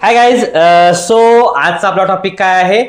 Hi guys so आजचा आपला topic काय आहे?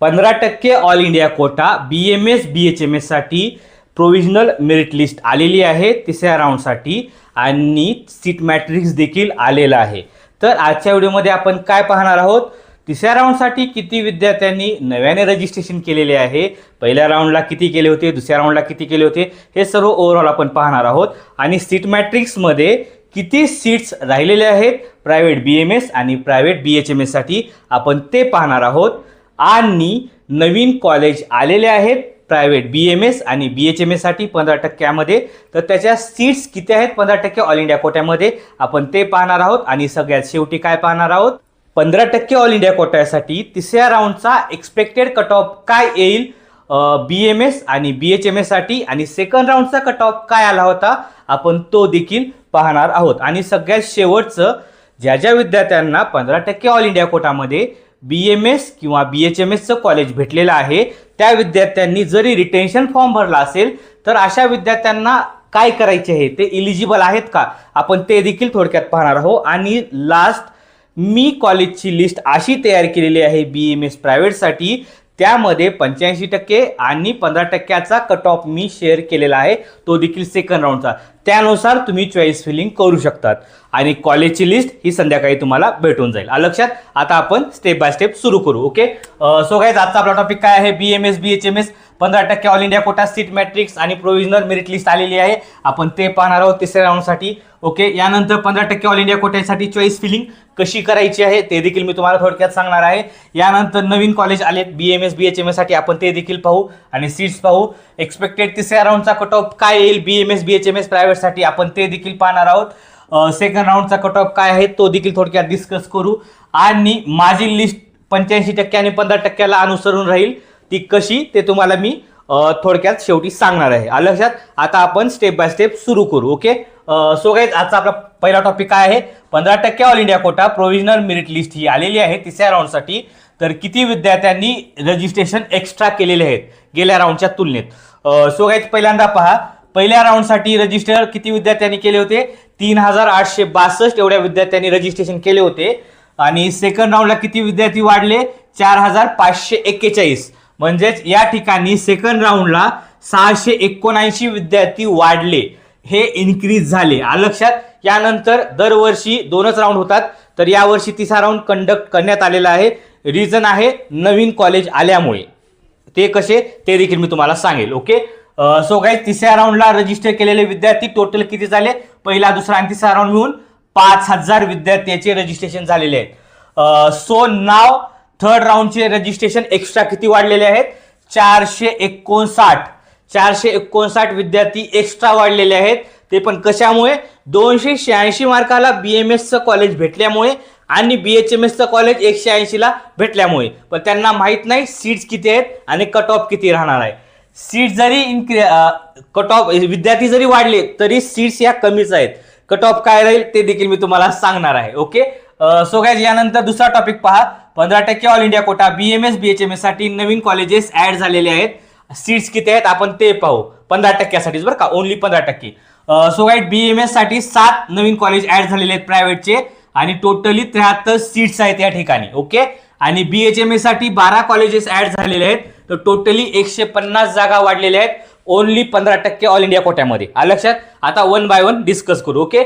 पंधरा टक्के all India quota B M S B H M एससाठी provisional merit list आलेली आहे तिसऱ्या राऊंडसाठी आणि सीट मॅट्रिक्स देखील आलेला आहे. तर आजच्या व्हिडिओमध्ये आपण काय पाहणार आहोत? तिसऱ्या राऊंडसाठी किती विद्यार्थ्यांनी नव्याने रजिस्ट्रेशन केलेले आहे? पहिल्या राऊंडला किती केले होते? दुसऱ्या राऊंडला किती केले होते? हे सर्व ओव्हरऑल आपण पाहणार आहोत. आणि सीट मॅट्रिक्समध्ये किती सीट्स राहिलेले आहेत? प्रायव्हेट बी एम एस आणि प्रायव्हेट बी एच एम एससाठी आपण ते पाहणार आहोत. आणि नवीन कॉलेज आलेले आहेत प्रायव्हेट बी एम एस आणि बी एच एम एससाठी पंधरा टक्क्यामध्ये. तर त्याच्या सीट्स किती आहेत? पंधरा टक्के ऑल इंडिया कोट्यामध्ये आपण ते पाहणार आहोत. आणि सगळ्यात शेवटी काय पाहणार आहोत? पंधरा टक्के ऑल इंडिया कोट्यासाठी तिसऱ्या राऊंडचा एक्सपेक्टेड कट ऑफ काय येईल? बी एम एस आणि बी एच एम एससाठी आणि सेकंड राऊंडचा कट ऑफ काय आला होता? आपण तो देखील पाहणार आहोत. आणि सगळ्यात शेवटचं ज्या ज्या विद्यार्थ्यांना पंधरा टक्के ऑल इंडिया कोटामध्ये बी एम एस किंवा बी एच एम एसचं कॉलेज भेटलेलं आहे त्या विद्यार्थ्यांनी जरी रिटेन्शन फॉर्म भरला असेल तर अशा विद्यार्थ्यांना काय करायचे आहे? ते इलिजिबल आहेत का? आपण ते देखील थोडक्यात पाहणार आहोत. आणि लास्ट मी कॉलेजची लिस्ट अशी तयार केलेली आहे बी एम एस प्रायव्हेटसाठी त्यामध्ये पंच्याऐंशी टक्के आणि पंधरा टक्क्याचा कट ऑफ मी शेअर केलेला आहे. तो देखील सेकंड राऊंडचा त्यानुसार तुम्ही चॉईस फिलिंग करू शकतात. आणि कॉलेजची लिस्ट ही संध्याकाळी तुम्हाला भेटून जाईल. लक्षात? आता आपण स्टेप बाय स्टेप सुरू करू ओके सो गाईज आजचा आपला टॉपिक काय आहे? B M S B H M S पंधरा टक्के all India quota seat matrix आणि प्रोव्हिजनल मेरिट लिस्ट आलेली आहे. आपण ते पाहणार आहोत तिसऱ्या राऊंडसाठी ओके यानंतर पंधरा टक्के ऑल इंडिया कोट्यासाठी चॉईस फिलिंग कशी करायची आहे ते देखील मी तुम्हाला थोडक्यात सांगणार आहे. यानंतर नवीन कॉलेज आले B M S B H M एससाठी आपण ते देखील पाहू आणि सीट्स पाहू. एक्सपेक्टेड तिसऱ्या राऊंडचा कट ऑफ काय येईल B M S B H M S प्रायव्हेटसाठी आपण ते देखील पाहणार आहोत. सेकंड राऊंडचा कट ऑफ काय आहे तो देखील थोडक्यात डिस्कस करू. आणि माझी लिस्ट पंच्याऐंशी टक्के आणि पंधरा टक्क्याला अनुसरून राहील. ती कशी ते तुम्हाला मी थोडक्यात शेवटी सांगणार आहे. आलं लक्षात? आता आपण स्टेप बाय स्टेप सुरू करू ओके? सो गाईज आजचा आपला पहिला टॉपिक काय आहे? पंधरा टक्के all India quota provisional merit list ही आलेली आहे तिसऱ्या राऊंडसाठी तर किती विद्यार्थ्यांनी रजिस्ट्रेशन एक्स्ट्रा केलेले आहेत गेल्या राऊंडच्या तुलनेत? सो गाईज पहिल्यांदा पहा. पहिल्या राऊंडसाठी रजिस्टर किती विद्यार्थ्यांनी केले होते? तीन हजार आठशे बासष्ट एवढ्या विद्यार्थ्यांनी रजिस्ट्रेशन केले होते. आणि सेकंड राऊंडला किती विद्यार्थी वाढले? चार हजार पाचशे एक्केचाळीस. म्हणजेच या ठिकाणी सेकंड राऊंडला सहाशे एकोणऐंशी विद्यार्थी वाढले. हे इन्क्रीज झाले. लक्षात यानंतर दरवर्षी दोनच राऊंड होतात. तर यावर्षी तिसरा राऊंड कंडक्ट करण्यात आलेला आहे. रिझन आहे नवीन कॉलेज आल्यामुळे. ते कसे? ते देखील मी तुम्हाला सांगेल ओके सो काय तिसऱ्या राऊंडला रजिस्टर केलेले विद्यार्थी टोटल किती झाले? पहिला दुसरा आणि तिसरा राऊंड मिळून पाच हजार विद्यार्थ्याचे रजिस्ट्रेशन झालेले आहेत. सो नाव थर्ड राऊंडचे रजिस्ट्रेशन एक्स्ट्रा किती वाढलेले आहेत? चारशे एकोणसाठ. चारशे एकोणसाठ विद्यार्थी एक्स्ट्रा वाढलेले आहेत. ते पण कशामुळे? दोनशे शहाऐंशी मार्काला बी एम एसचं कॉलेज भेटल्यामुळे आणि बी एच एम एसचं कॉलेज एकशे ऐंशीला भेटल्यामुळे. पण त्यांना माहीत नाही सीट्स किती आहेत आणि कट ऑफ किती राहणार आहे. सीट जरी इन्क्रि कट ऑफ विद्यार्थी जरी वाढले तरी सीट्स या कमीच आहेत. कट ऑफ काय राहील ते देखील मी तुम्हाला सांगणार आहे. ओके सो गायज यानंतर दुसरा टॉपिक पहा. पंधरा टक्के all India quota B M S B H M एससाठी नवीन कॉलेजेस ऍड झालेले आहेत. सीट्स किती आहेत? आपण ते पाहू. पंधरा टक्क्यासाठीच बरं का? ओनली पंधरा टक्के. सो गाईट बी एम एससाठी सात नवीन कॉलेज ऍड झालेले आहेत प्रायव्हेटचे आणि टोटली त्र्याहत्तर सीट्स आहेत या ठिकाणी ओके आणि बी एच एम एससाठी बारा कॉलेजेस ऍड झालेले आहेत. तर टोटली एकशे पन्नास जागा वाढलेल्या आहेत. ओनली पंधरा टक्के ऑल इंडिया कोट्यामध्ये. लक्षात? आता वन बाय वन डिस्कस करू ओके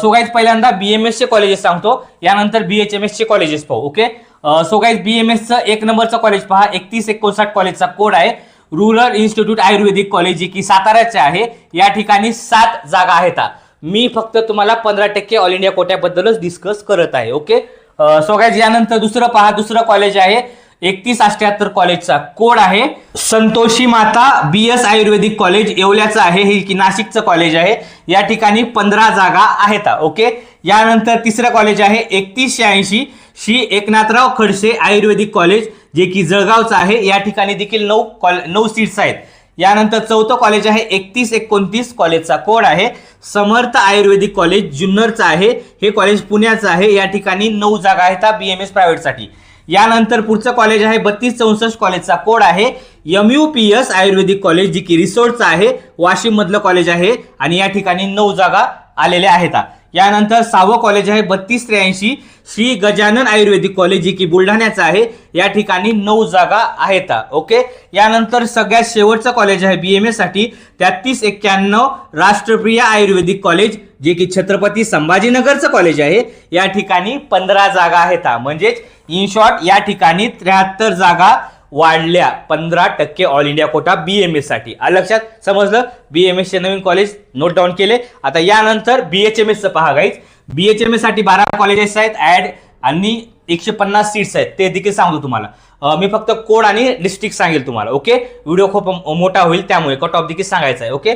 सो गाईज पहिल्यांदा बी एम एसचे कॉलेजेस सांगतो. यानंतर बी एच एम एसचे कॉलेजेस पाहू okay so guys B M एसचं एक नंबरचं कॉलेज पहा. एकतीस एकोणसाठ कॉलेजचा कोड आहे. रुरल इन्स्टिट्यूट आयुर्वेदिक कॉलेज जे की साताऱ्याचे आहे. या ठिकाणी सात जागा आहेत. मी फक्त तुम्हाला पंधरा टक्के ऑल इंडिया कोट्याबद्दलच डिस्कस करत आहे ओके सो गाईज यानंतर दुसरं पहा. दुसरं कॉलेज आहे. एकतीस अठ्याहत्तर कॉलेजचा कोड आहे. संतोषी माता बी एस आयुर्वेदिक कॉलेज येवल्याचं आहे. हे की नाशिकचं कॉलेज आहे. या ठिकाणी पंधरा जागा आहेत ओके यानंतर तिसरं कॉलेज आहे. एकतीस शहाऐंशी. श्री एकनाथराव खडसे आयुर्वेदिक कॉलेज जे की जळगावचं आहे. या ठिकाणी देखील नऊ कॉल नऊ सीट्स आहेत. यानंतर चौथं कॉलेज आहे. एकतीस एकोणतीस कॉलेजचा कोड आहे. समर्थ आयुर्वेदिक कॉलेज जुन्नरचं आहे. हे कॉलेज पुण्याचं आहे. या ठिकाणी नऊ जागा आहेत बी एम एस प्रायव्हेटसाठी. यानंतर पुढचं कॉलेज आहे. बत्तीस चौसष्ट कॉलेजचा कोड आहे. M U P S Ayurvedic college जी की रिसोर्टचं आहे. वाशिममधलं कॉलेज आहे. आणि या ठिकाणी नऊ जागा आलेल्या आहेत यानंतर सावं कॉलेज आहे बत्तीस त्र्याऐंशी. श्री गजानन आयुर्वेदिक कॉलेज जे की बुलढाण्याचं आहे या ठिकाणी नऊ जागा आहेत. ओके यानंतर सगळ्यात शेवटचं कॉलेज आहे बी एम एसाठी तेहतीस एक्क्याण्णव राष्ट्रप्रिय आयुर्वेदिक कॉलेज जे की छत्रपती संभाजीनगरचं कॉलेज आहे. या ठिकाणी पंधरा जागा आहेत. म्हणजेच इन शॉर्ट या ठिकाणी त्र्याहत्तर जागा वाढल्या पंधरा टक्के all India quota B M एससाठी लक्षात? समजलं? बी एम एसचे नवीन कॉलेज नोट डाऊन केले. आता यानंतर बी एच एम एसचं पहा गाईज बी एच एम एससाठी बारा कॉलेजेस आहेत. ॲड आणि एकशे पन्नास सीट्स आहेत. ते देखील सांगतो तुम्हाला. मी फक्त कोड आणि डिस्ट्रिक्ट सांगेल तुम्हाला ओके व्हिडिओ खूप मोठा होईल त्यामुळे कट ऑफ देखील सांगायचं आहे ओके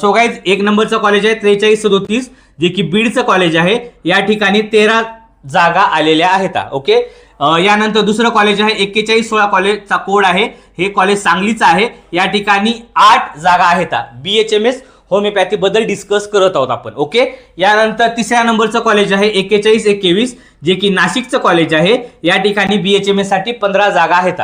सो गाईज एक नंबरचं कॉलेज आहे त्रेचाळीस सदोतीस जे की बीडचं कॉलेज आहे. या ठिकाणी तेरा जागा आलेल्या आहेत ओके यानंतर दुसरं कॉलेज आहे एक्केचाळीस सोळा कॉलेजचा कोड आहे. हे कॉलेज सांगलीचं आहे. या ठिकाणी आठ जागा आहेत. बी एच एम एस होमिओपॅथीबद्दल डिस्कस करत आहोत आपण ओके यानंतर तिसऱ्या नंबरचं कॉलेज आहे एक्केचाळीस एक्केवीस जे की नाशिकचं कॉलेज आहे. या ठिकाणी बी एच एम एससाठी पंधरा जागा आहेत.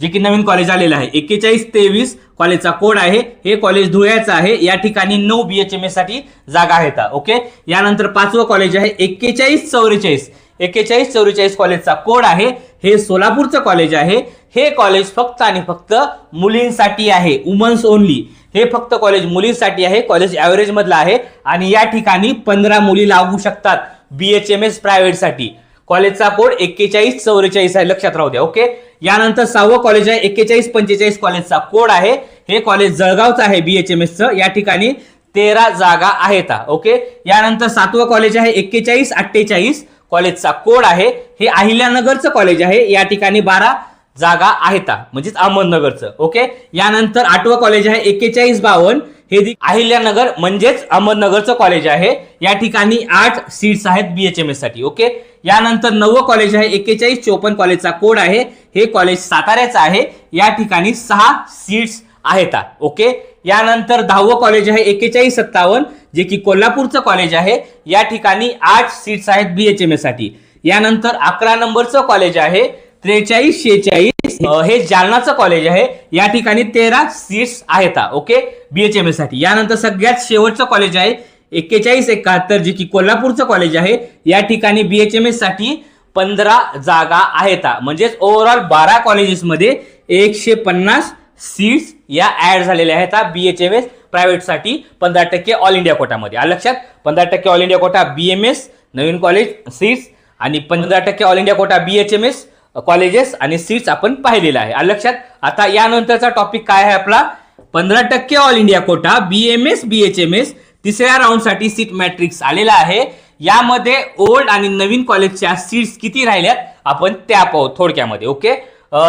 जे की नवीन कॉलेज आलेलं आहे. एक्केचाळीस तेवीस कॉलेजचा कोड आहे. हे कॉलेज धुळ्याचं आहे. या ठिकाणी नऊ बी एच एम एससाठी जागा आहेत ओके यानंतर पाचवं कॉलेज आहे एक्केचाळीस चौवेचाळीस. एक्केचाळीस चौवेचाळीस कॉलेजचा कोड आहे. हे सोलापूरचं कॉलेज आहे. हे कॉलेज फक्त आणि फक्त मुलींसाठी आहे. वुमन्स ओनली हे फक्त कॉलेज मुलींसाठी आहे. कॉलेज ॲव्हरेजमधलं आहे. आणि या ठिकाणी पंधरा मुली लागू शकतात बी एच एम एस प्रायव्हेटसाठी कॉलेजचा कोड एक्केचाळीस चौवेचाळीस आहे. लक्षात राहू द्या ओके? यानंतर सहावं कॉलेज आहे. एक्केचाळीस पंचेचाळीस कॉलेजचा कोड आहे. हे कॉलेज जळगावचं आहे बी एच एम एसचं या ठिकाणी तेरा जागा आहेत ओके? यानंतर सातवं कॉलेज आहे. एक्केचाळीस अठ्ठेचाळीस. कॉलेजचा कोड आहे. हे अहिल्यानगरचं कॉलेज आहे. या ठिकाणी बारा जागा आहेत. म्हणजेच अहमदनगरचं. ओके? यानंतर आठवं कॉलेज आहे. एक्केचाळीस बावन हे अहिल्यानगर म्हणजेच अहमदनगरचं कॉलेज आहे. या ठिकाणी आठ सीट्स आहेत बीएचएमएससाठी. ओके? यानंतर नववं कॉलेज आहे. एक्केचाळीस चोपन्न कॉलेजचा कोड आहे. हे कॉलेज साताऱ्याचं आहे. या ठिकाणी सहा सीट्स आहेत. ओके? यानंतर दहावं कॉलेज आहे एक्केचाळीस सत्तावन्न जे की कोल्हापूरचं कॉलेज आहे. या ठिकाणी आठ सीट्स आहेत बीएचएमएससाठी. यानंतर अकरा नंबरचं कॉलेज आहे त्रेचाळीस शेहेचाळीस हे जालनाचं कॉलेज आहे. या ठिकाणी तेरा सीट्स आहेत ओके? बीएचएमएससाठी. यानंतर सगळ्यात शेवटचं कॉलेज आहे एक्केचाळीस एकाहत्तर जे की कोल्हापूरचं कॉलेज आहे. या ठिकाणी बीएचएमएससाठी पंधरा जागा आहेत म्हणजेच ओव्हरऑल बारा कॉलेजेसमध्ये एकशे पन्नास सीट्स या ऍड झालेल्या आहेत बी एच एम एस प्रायव्हेटसाठी पंधरा टक्के ऑल इंडिया कोटामध्ये. आलं लक्षात? पंधरा टक्के all India quota B M S नवीन कॉलेज सीट्स आणि पंधरा टक्के all India quota B H M S colleges आणि सीट्स आपण पाहिलेलं आहे. आलं लक्षात? आता यानंतरचा टॉपिक काय आहे आपला? पंधरा टक्के all India quota B M S B H M S तिसऱ्या राऊंडसाठी सीट मॅट्रिक्स आलेला आहे. यामध्ये ओल्ड आणि नवीन कॉलेजच्या सीट्स किती राहिल्यात? आपण त्या पाहू थोडक्यामध्ये ओके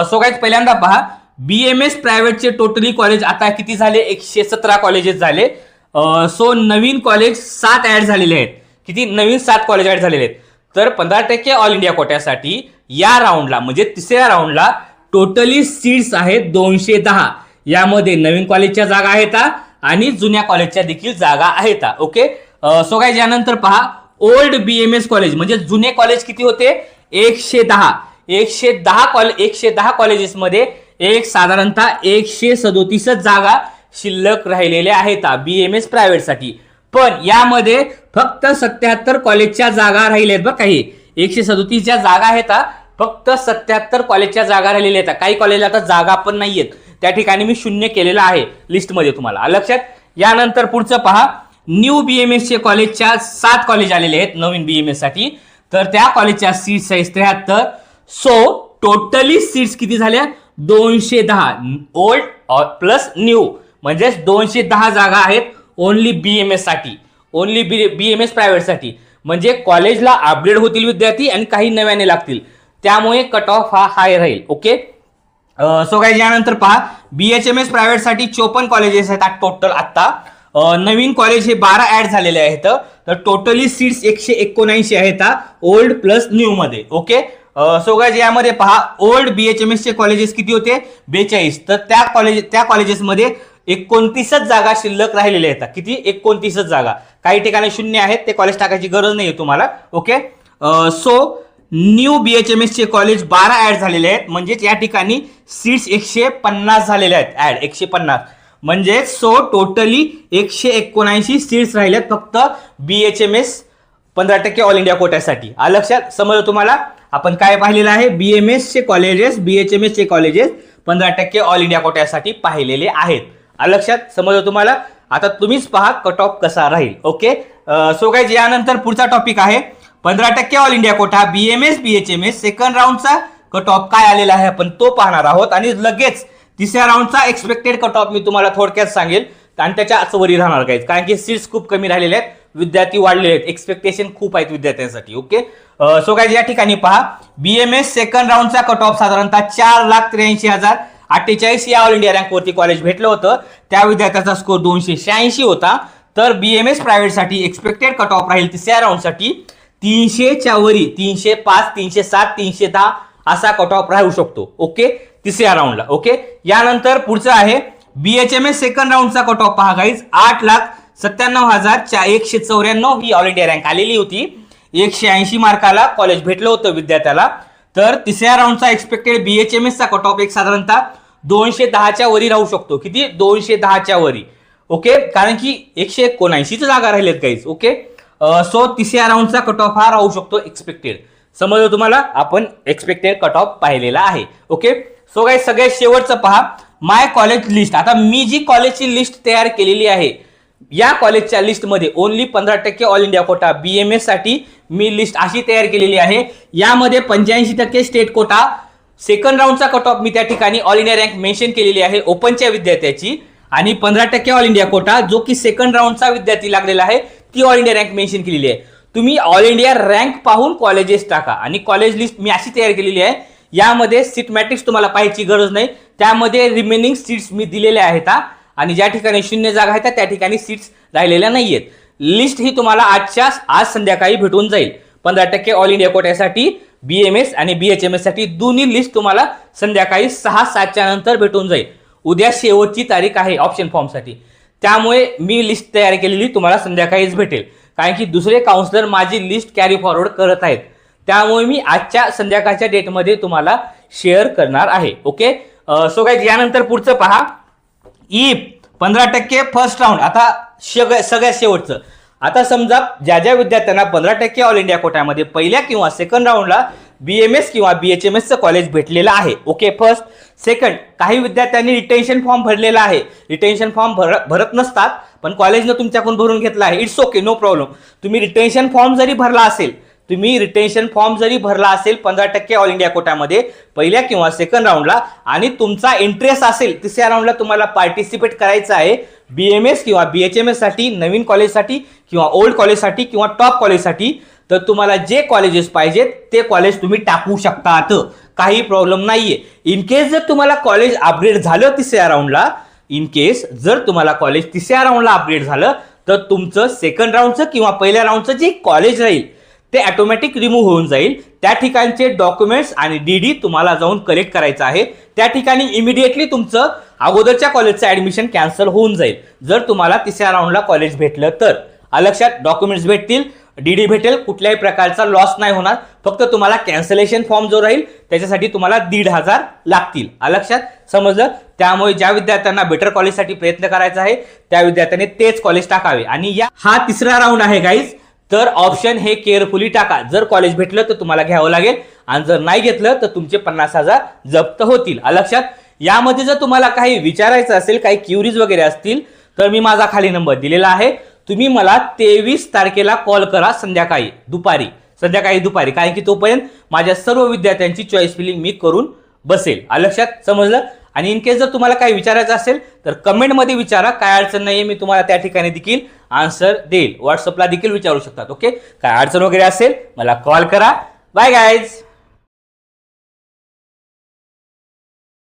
सो काय पहिल्यांदा पहा. बीएमएस प्रायव्हेटचे टोटली कॉलेज आता किती झाले? एकशे सतरा कॉलेजेस झाले. सो नवीन कॉलेज सात ऍड झालेले आहेत. किती? नवीन सात कॉलेज ऍड झालेले आहेत. तर पंधरा टक्के ऑल इंडिया कोट्यासाठी या राऊंडला म्हणजे तिसऱ्या राऊंडला टोटली सीट्स आहेत दोनशे दहा. यामध्ये नवीन कॉलेजच्या जागा आहेत आणि जुन्या कॉलेजच्या देखील जागा आहेत ओके सो काय यानंतर पहा ओल्ड बीएमएस कॉलेज म्हणजे जुने कॉलेज किती होते? एकशे दहा. एकशे दहा कॉलेज एकशे दहा कॉलेजेसमध्ये एक साधारणतः एकशे सदोतीसच जागा शिल्लक राहिलेल्या आहेत बी एम एस प्रायव्हेटसाठी पण यामध्ये फक्त सत्याहत्तर कॉलेजच्या जागा राहिल्या आहेत बरं काही. एकशे सदोतीसच्या जागा आहेत फक्त सत्याहत्तर कॉलेजच्या जागा राहिलेल्या आहेत काही कॉलेजला आता जागा पण नाही आहेत त्या ठिकाणी मी शून्य केलेलं आहे लिस्टमध्ये तुम्हाला. लक्षात? यानंतर पुढचं पहा. न्यू बी एम एसचे कॉलेजच्या सात कॉलेज आलेले आहेत नवीन बी एम एससाठी तर त्या कॉलेजच्या सीट्स आहेत त्र्याहत्तर. सो टोटली सीट्स किती झाल्या? दोनशे दहा ओल्ड प्लस न्यू म्हणजेच दोनशे दहा जागा आहेत only एससाठी. Only B B M S प्रायव्हेटसाठी म्हणजे कॉलेजला अपग्रेड होतील विद्यार्थी आणि काही नव्याने लागतील. त्यामुळे कट ऑफ हा हाय राहील. ओके सो काय यानंतर पहा. बी एच एम एस प्रायव्हेटसाठी चोपन्न कॉलेजेस आहेत टोटल आत्ता. Uh, नवीन कॉलेज हे बारा ॲड झालेले आहेत. तर टोटली सीट्स एकशे एकोणऐंशी आहेत ओल्ड प्लस न्यूमध्ये ओके सो गायज यामध्ये पहा ओल्ड बीएचएमएस चे कॉलेजेस किती होते? बेचाळीस. तर त्या कॉलेज त्या कॉलेजेसमध्ये एकोणतीसच जागा शिल्लक राहिलेल्या आहेत किती? एकोणतीसच जागा. काही ठिकाणी शून्य आहेत ते कॉलेज टाकायची गरज नाही आहे तुम्हाला ओके सो न्यू बीएचएमएस चे कॉलेज बारा ॲड झालेले आहेत. म्हणजेच या ठिकाणी सीट्स एकशे पन्नास झालेले आहेत. ॲड एकशे पन्नास. म्हणजे सो टोटली एकशे एकोणऐंशी सीट्स राहिल्यात फक्त बीएचएमएस पंधरा टक्के ऑल इंडिया कोट्यासाठी आ लक्षात समजलं तुम्हाला? आपण काय पाहिलेलं आहे? बी एम एसचे कॉलेजेस बी एच एम एसचे कॉलेजेस पंधरा टक्के ऑल इंडिया कोट्यासाठी पाहिलेले आहेत. लक्षात? समजलं तुम्हाला? आता तुम्हीच पहा कट ऑफ कसा राहील. ओके सो काय यानंतर पुढचा टॉपिक आहे. पंधरा टक्के all India quota B M S B H M S second राऊंडचा cut off काय आलेला आहे आपण तो पाहणार आहोत. आणि लगेच तिसऱ्या राऊंडचा एक्सपेक्टेड कट ऑफ मी तुम्हाला थोडक्यात सांगेल. आणि त्याच्या वरी राहणार काहीत कारण की सीट्स खूप कमी राहिलेले आहेत. विद्यार्थी वाढलेले आहेत. एक्सपेक्टेशन खूप आहेत विद्यार्थ्यांसाठी. ओके सो काय या ठिकाणी पहा. बी एम एस सेकंड राऊंडचा कट ऑफ साधारणतः चार लाख त्र्याऐंशी हजार अठ्ठेचाळीस या ऑल इंडिया रँकवरती कॉलेज भेटलं होतं. त्या विद्यार्थ्याचा स्कोर दोनशे शहाऐंशी होता. तर बी एम एस प्रायव्हेटसाठी एक्सपेक्टेड कट ऑफ राहील तिसऱ्या राऊंडसाठी तीनशेच्या वरी तीनशे पाच तीनशे सात तीनशे दहा असा कट ऑफ राहू शकतो. ओके तिसऱ्या राऊंडला ओके यानंतर पुढचं आहे. बीएचएमएस सेकंड राऊंडचा कट ऑफ पहा गाईज आठ लाख सत्त्याण्णव हजार चा एकशे चौऱ्याण्णव ही ऑल इंडिया रँक आलेली होती. एकशे ऐंशी मार्काला कॉलेज भेटलं होतं विद्यार्थ्याला. तर तिसऱ्या राऊंडचा एक्सपेक्टेड बीएचएम एसचा कट ऑफ एक साधारणतः दोनशे दहाच्या वरी राहू शकतो. किती? दोनशे दहाच्या वरी. ओके कारण की एकशे एकोणऐंशीच जागा राहिलेत काहीच. ओके सो तिसऱ्या राऊंडचा कट ऑफ हा राहू शकतो एक्सपेक्टेड समजलं तुम्हाला? आपण एक्सपेक्टेड कट ऑफ पाहिलेला आहे. ओके सो काही सगळ्यात शेवटचं पहा. माय कॉलेज लिस्ट आता मी जी कॉलेजची लिस्ट तयार केलेली आहे या कॉलेजच्या लिस्टमध्ये ओनली पंधरा टक्के all India quota B M एससाठी मी लिस्ट अशी तयार केलेली आहे. यामध्ये पंच्याऐंशी टक्के स्टेट कोटा सेकंड राऊंडचा कट ऑफ मी त्या ठिकाणी ऑल इंडिया रँक मेन्शन केलेली आहे ओपनच्या विद्यार्थ्याची. आणि पंधरा टक्के ऑल इंडिया कोटा जो की सेकंड राऊंडचा विद्यार्थी लागलेला आहे ती ऑल इंडिया रँक मेन्शन केलेली आहे. तुम्ही ऑल इंडिया रँक पाहून कॉलेजेस टाका. आणि कॉलेज लिस्ट मी अशी तयार केलेली आहे. यामध्ये सीट मॅट्रिक्स तुम्हाला पाहायची गरज नाही. त्यामध्ये रिमेनिंग सीट्स मी दिलेल्या आहेत आणि ज्या ठिकाणी शून्य जागा आहेत त्या ठिकाणी सीट्स राहिलेल्या नाही आहेत लिस्ट ही तुम्हाला आजच्या आज संध्याकाळी भेटून जाईल. पंधरा टक्के ऑल इंडिया कोट्यासाठी बी एम एस आणि बी एच एम एससाठी दोन्ही लिस्ट तुम्हाला संध्याकाळी सहा सातच्या नंतर भेटून जाईल. उद्या शेवटची तारीख आहे ऑप्शन फॉर्मसाठी त्यामुळे मी लिस्ट तयार केलेली तुम्हाला संध्याकाळीच भेटेल. कारण की दुसरे काउन्सिलर माझी लिस्ट कॅरी फॉरवर्ड करत आहेत. त्यामुळे मी आजच्या संध्याकाळच्या डेटमध्ये तुम्हाला शेअर करणार आहे. ओके सो काय यानंतर पुढचं पहा. ई पंधरा टक्के फर्स्ट राऊंड आता सगळ्या सगळ्यात शेवटचं. आता समजा ज्या ज्या विद्यार्थ्यांना पंधरा टक्के ऑल इंडिया कोट्यामध्ये पहिल्या किंवा सेकंड राऊंडला बी एम एस किंवा बी एच एम एसचं कॉलेज भेटलेलं आहे. ओके फर्स्ट सेकंड काही विद्यार्थ्यांनी रिटेन्शन फॉर्म भरलेला आहे. रिटेन्शन फॉर्म भर भरत नसतात पण कॉलेजनं तुमच्याकडून भरून घेतला आहे. इट्स ओके नो प्रॉब्लेम तुम्ही रिटेन्शन फॉर्म जरी भरला असेल तुम्ही रिटेन्शन फॉर्म जरी भरला असेल पंधरा टक्के ऑल इंडिया कोट्यामध्ये पहिल्या किंवा सेकंड राऊंडला आणि तुमचा इंटरेस्ट असेल तिसऱ्या राऊंडला तुम्हाला पार्टिसिपेट करायचं आहे बी एम एस किंवा बी एच एम एससाठी नवीन कॉलेजसाठी किंवा ओल्ड कॉलेजसाठी किंवा टॉप कॉलेजसाठी तर तुम्हाला जे कॉलेजेस पाहिजेत ते कॉलेज तुम्ही टाकू शकतात. काही प्रॉब्लेम नाहीये. इन केस जर तुम्हाला कॉलेज अपग्रेड झालं तिसऱ्या राऊंडला इन केस जर तुम्हाला कॉलेज तिसऱ्या राऊंडला अपग्रेड झालं तर तुमचं सेकंड राऊंडचं किंवा पहिल्या राऊंडचं जे कॉलेज राहील ते ऑटोमॅटिक रिमूव्ह होऊन जाईल. त्या ठिकाणचे डॉक्युमेंट्स आणि डी डी तुम्हाला जाऊन कलेक्ट करायचं आहे. त्या ठिकाणी इमिडिएटली तुमचं अगोदरच्या कॉलेजचं ॲडमिशन कॅन्सल होऊन जाईल. जर तुम्हाला तिसऱ्या राऊंडला कॉलेज भेटलं तर. अलक्षात डॉक्युमेंट्स भेटतील डी डी भेटेल कुठल्याही प्रकारचा लॉस नाही होणार. फक्त तुम्हाला कॅन्सलेशन फॉर्म जो राहील त्याच्यासाठी तुम्हाला दीड हजार लागतील. अलक्षात समजलं? त्यामुळे ज्या विद्यार्थ्यांना बेटर कॉलेजसाठी प्रयत्न करायचा आहे त्या विद्यार्थ्यांनी तेच कॉलेज टाकावे. आणि या हा तिसरा राऊंड आहे गाईज तर ऑप्शन हे केअरफुली टाका. जर कॉलेज भेटलं तर तुम्हाला घ्यावं लागेल. आणि जर नाही घेतलं तर तुमचे पन्नास हजार जप्त होतील. लक्षात? यामध्ये जर तुम्हाला काही विचारायचं असेल काही क्युरीज वगैरे असतील तर मी माझा खाली नंबर दिलेला आहे. तुम्ही मला तेवीस तारखेला कॉल करा संध्याकाळी दुपारी. संध्याकाळी दुपारी. कारण की तोपर्यंत माझ्या सर्व विद्यार्थ्यांची चॉईस फिलिंग मी करून बसेल. लक्षात? समजलं? आणि इन केस जर तुम्हाला काही विचारायचं असेल तर कमेंटमध्ये विचारा. काय अडचण नाही मी तुम्हाला त्या ठिकाणी देखील. आन्सर देईल. व्हॉट्सअपला देखील विचारू शकतात ओके? काय अडचण वगैरे असेल मला कॉल करा. Bye guys